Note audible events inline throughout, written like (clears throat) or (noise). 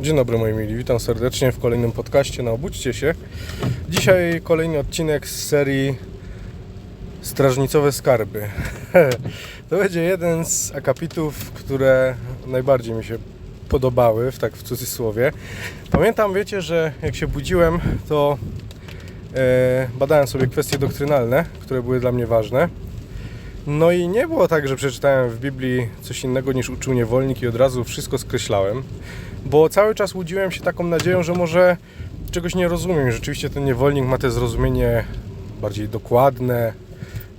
Dzień dobry moi mili, witam serdecznie w kolejnym podcaście na Obudźcie się. Dzisiaj kolejny odcinek z serii Strażnicowe Skarby. (laughs) To będzie jeden z akapitów, które najbardziej mi się podobały, w tak w cudzysłowie. Pamiętam, wiecie, że jak się budziłem, to e, badałem sobie kwestie doktrynalne, które były dla mnie ważne. No i nie było tak, że przeczytałem w Biblii coś innego niż uczył niewolnik i od razu wszystko skreślałem, bo cały czas łudziłem się taką nadzieją, że może czegoś nie rozumiem. Rzeczywiście ten niewolnik ma te zrozumienie bardziej dokładne,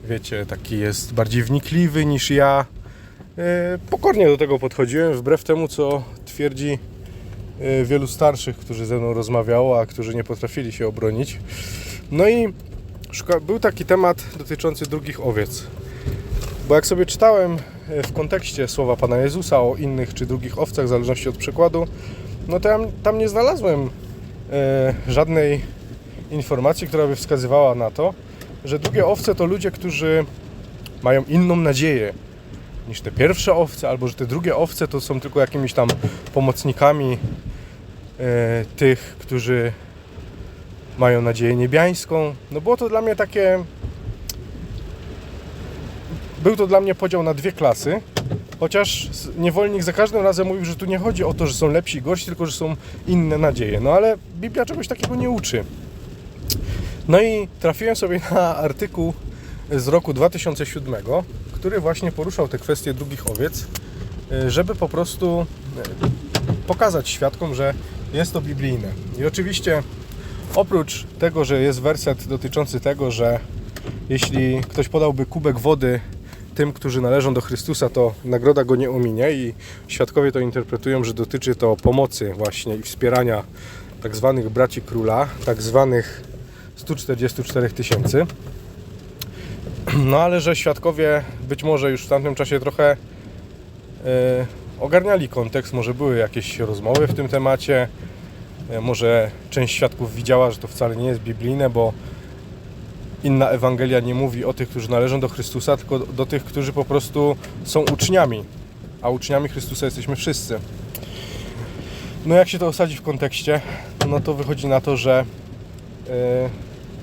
wiecie, taki jest bardziej wnikliwy niż ja. E, Pokornie do tego podchodziłem, wbrew temu, co twierdzi e, wielu starszych, którzy ze mną rozmawiało, a którzy nie potrafili się obronić. No i był taki temat dotyczący drugich owiec. Bo jak sobie czytałem w kontekście słowa Pana Jezusa o innych czy drugich owcach, w zależności od przykładu, no to ja tam nie znalazłem e, żadnej informacji, która by wskazywała na to, że drugie owce to ludzie, którzy mają inną nadzieję niż te pierwsze owce, albo że te drugie owce to są tylko jakimiś tam pomocnikami e, tych, którzy mają nadzieję niebiańską. No było to dla mnie takie był to dla mnie podział na dwie klasy, chociaż niewolnik za każdym razem mówił, że tu nie chodzi o to, że są lepsi i gorsi, tylko że są inne nadzieje. No ale Biblia czegoś takiego nie uczy. No i trafiłem sobie na artykuł z roku 2007, który właśnie poruszał te kwestie drugich owiec, y, żeby po prostu y, pokazać świadkom, że jest to biblijne. I oczywiście oprócz tego, że jest werset dotyczący tego, że jeśli ktoś podałby kubek wody tym, którzy należą do Chrystusa, to nagroda go nie ominie i świadkowie to interpretują, że dotyczy to pomocy właśnie i wspierania tak zwanych braci króla, tak zwanych 144 tysięcy. No ale że świadkowie być może już w tamtym czasie trochę e, ogarniali kontekst, może były jakieś rozmowy w tym temacie, e, może część świadków widziała, że to wcale nie jest biblijne, bo inna Ewangelia nie mówi o tych, którzy należą do Chrystusa, tylko do tych, którzy po prostu są uczniami. A uczniami Chrystusa jesteśmy wszyscy. No jak się to osadzi w kontekście, no to wychodzi na to, że e,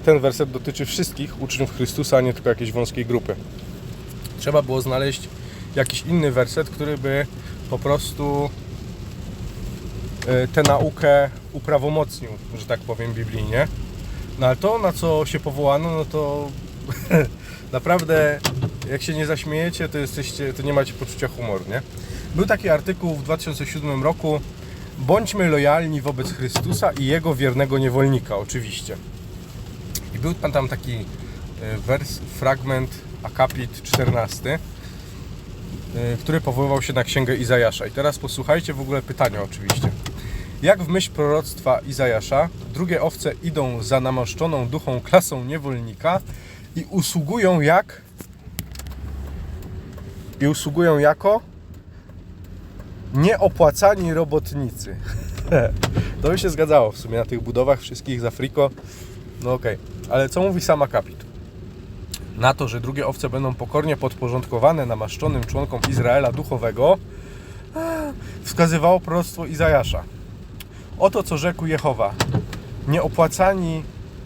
ten werset dotyczy wszystkich uczniów Chrystusa, a nie tylko jakiejś wąskiej grupy. Trzeba było znaleźć jakiś inny werset, który by po prostu e, tę naukę uprawomocnił, że tak powiem, biblijnie. No ale to, na co się powołano, no to (laughs) naprawdę, jak się nie zaśmiejecie, to jesteście, to nie macie poczucia humoru, nie? Był taki artykuł w 2007 roku Bądźmy lojalni wobec Chrystusa i Jego wiernego niewolnika, oczywiście. I był pan tam taki e, wers, fragment, akapit 14, e, który powoływał się na księgę Izajasza. I teraz posłuchajcie w ogóle pytania oczywiście. Jak w myśl proroctwa Izajasza, drugie owce idą za namaszczoną duchą klasą niewolnika i usługują jak? I usługują jako? Nieopłacani robotnicy. (laughs) to by się zgadzało w sumie na tych budowach wszystkich z Afriko. No okej, ale co mówi sam akapit? Na to, że drugie owce będą pokornie podporządkowane namaszczonym członkom Izraela duchowego, wskazywało proroctwo Izajasza. Oto co rzekł Jehowa. Nieopłacani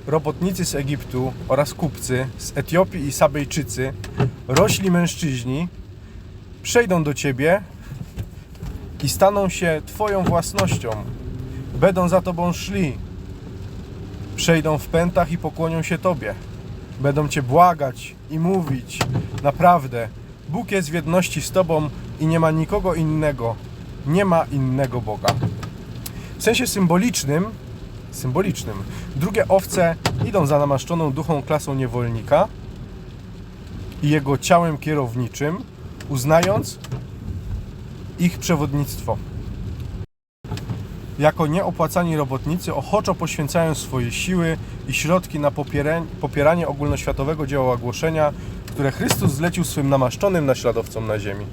robotnicy z Egiptu oraz kupcy z Etiopii i Sabejczycy, rośli mężczyźni, przejdą do ciebie i staną się twoją własnością. Będą za tobą szli. Przejdą w pętach i pokłonią się tobie. Będą cię błagać i mówić: Naprawdę, Bóg jest w jedności z tobą i nie ma nikogo innego. Nie ma innego Boga. W sensie symbolicznym, symbolicznym, drugie owce idą za namaszczoną duchą klasą niewolnika i jego ciałem kierowniczym, uznając ich przewodnictwo. Jako nieopłacani robotnicy ochoczo poświęcają swoje siły i środki na popiera- popieranie ogólnoświatowego dzieła głoszenia, które Chrystus zlecił swym namaszczonym naśladowcom na ziemi.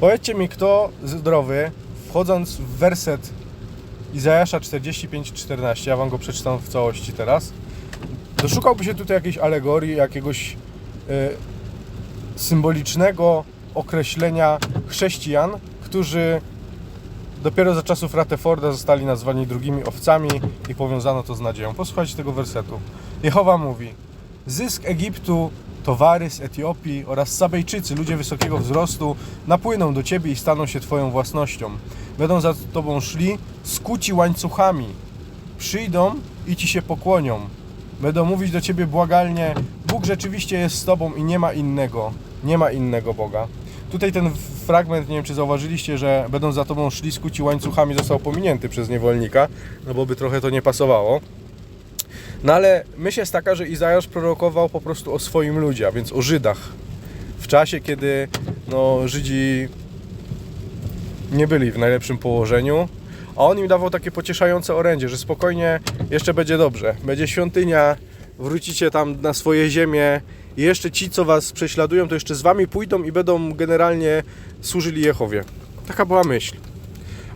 Powiedzcie mi, kto zdrowy, wchodząc w werset Izajasza 45-14, ja wam go przeczytam w całości teraz, doszukałby się tutaj jakiejś alegorii, jakiegoś e, symbolicznego określenia chrześcijan, którzy Dopiero za czasów Rateforda zostali nazwani drugimi owcami i powiązano to z nadzieją. Posłuchajcie tego wersetu. Jehowa mówi: Zysk Egiptu, towary z Etiopii oraz Sabejczycy, ludzie wysokiego wzrostu, napłyną do ciebie i staną się twoją własnością. Będą za tobą szli, skuci łańcuchami. Przyjdą i ci się pokłonią. Będą mówić do ciebie błagalnie: Bóg rzeczywiście jest z tobą i nie ma innego. Nie ma innego Boga. Tutaj ten fragment, nie wiem czy zauważyliście, że będą za tobą szli skuci łańcuchami, został pominięty przez niewolnika, no bo by trochę to nie pasowało. No ale myśl jest taka, że Izajasz prorokował po prostu o swoim ludzie, a więc o Żydach. W czasie, kiedy no, Żydzi nie byli w najlepszym położeniu, a on im dawał takie pocieszające orędzie, że spokojnie jeszcze będzie dobrze. Będzie świątynia, wrócicie tam na swoje ziemię i jeszcze ci, co was prześladują, to jeszcze z wami pójdą i będą generalnie służyli Jehowie. Taka była myśl.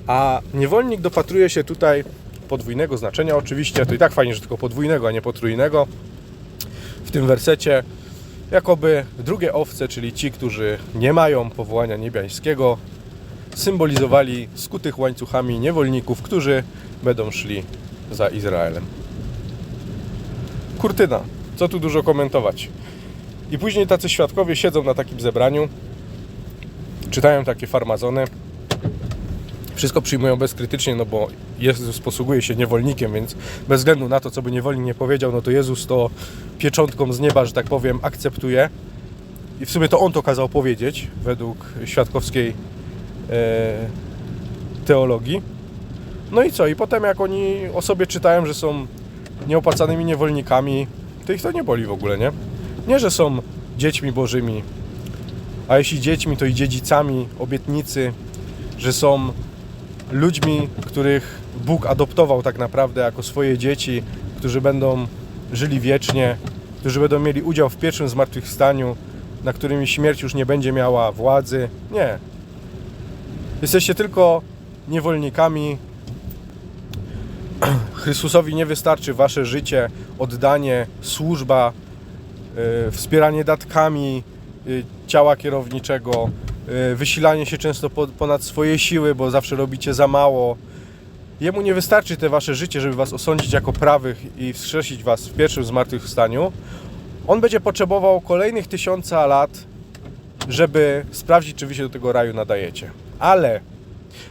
A niewolnik dopatruje się tutaj podwójnego znaczenia oczywiście, to i tak fajnie, że tylko podwójnego, a nie potrójnego. W tym wersecie jakoby drugie owce, czyli ci, którzy nie mają powołania niebiańskiego, symbolizowali skutych łańcuchami niewolników, którzy będą szli za Izraelem. Kurtyna. Co tu dużo komentować. I później tacy świadkowie siedzą na takim zebraniu, czytają takie farmazony, wszystko przyjmują bezkrytycznie, no bo Jezus posługuje się niewolnikiem, więc bez względu na to, co by niewolnik nie powiedział, no to Jezus to pieczątką z nieba, że tak powiem, akceptuje. I w sumie to On to kazał powiedzieć, według świadkowskiej e, teologii. No i co? I potem jak oni o sobie czytają, że są nieopłacanymi niewolnikami, to ich to nie boli w ogóle, nie? Nie, że są dziećmi bożymi, a jeśli dziećmi, to i dziedzicami obietnicy, że są ludźmi, których Bóg adoptował tak naprawdę jako swoje dzieci, którzy będą żyli wiecznie, którzy będą mieli udział w pierwszym zmartwychwstaniu, na którymi śmierć już nie będzie miała władzy. Nie. Jesteście tylko niewolnikami. (clears throat) Chrystusowi nie wystarczy wasze życie, oddanie, służba, y, wspieranie datkami y, ciała kierowniczego, wysilanie się często po- ponad swoje siły, bo zawsze robicie za mało. Jemu nie wystarczy te wasze życie, żeby was osądzić jako prawych i wskrzesić was w pierwszym zmartwychwstaniu. On będzie potrzebował kolejnych tysiąca lat, żeby sprawdzić, czy wy się do tego raju nadajecie. Ale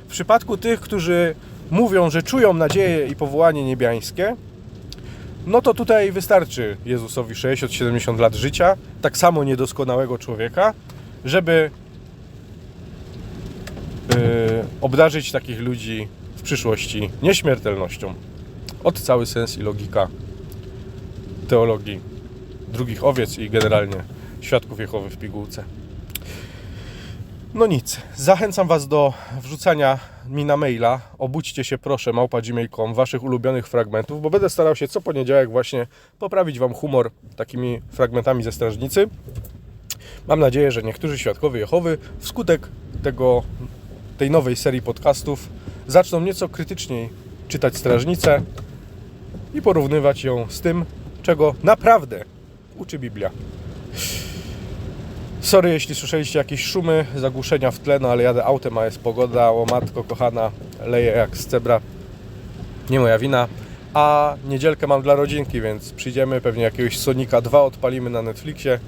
w przypadku tych, którzy mówią, że czują nadzieję i powołanie niebiańskie, no to tutaj wystarczy Jezusowi 60-70 lat życia, tak samo niedoskonałego człowieka, żeby obdarzyć takich ludzi w przyszłości nieśmiertelnością. Od cały sens i logika teologii drugich owiec i generalnie świadków Jehowy w pigułce. No nic, zachęcam Was do wrzucania mi na maila obudźcie się proszę małpa.gmail.com waszych ulubionych fragmentów, bo będę starał się co poniedziałek właśnie poprawić Wam humor takimi fragmentami ze strażnicy. Mam nadzieję, że niektórzy świadkowie Jehowy wskutek tego, tej nowej serii podcastów zaczną nieco krytyczniej czytać strażnicę i porównywać ją z tym, czego naprawdę uczy Biblia. Sorry, jeśli słyszeliście jakieś szumy, zagłuszenia w tle, no ale jadę autem, a jest pogoda, o matko kochana, leje jak z cebra. Nie moja wina. A niedzielkę mam dla rodzinki, więc przyjdziemy, pewnie jakiegoś Sonika 2 odpalimy na Netflixie.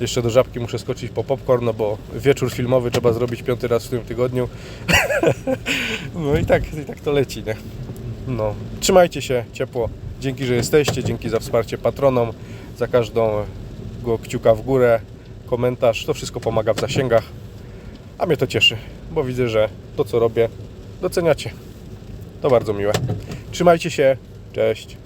Jeszcze do żabki muszę skoczyć po popcorn, no bo wieczór filmowy trzeba zrobić piąty raz w tym tygodniu. (laughs) no i tak, i tak to leci, nie? No, trzymajcie się ciepło. Dzięki, że jesteście, dzięki za wsparcie patronom, za każdą go kciuka w górę, komentarz, to wszystko pomaga w zasięgach. A mnie to cieszy, bo widzę, że to co robię doceniacie. To bardzo miłe. Trzymajcie się, cześć.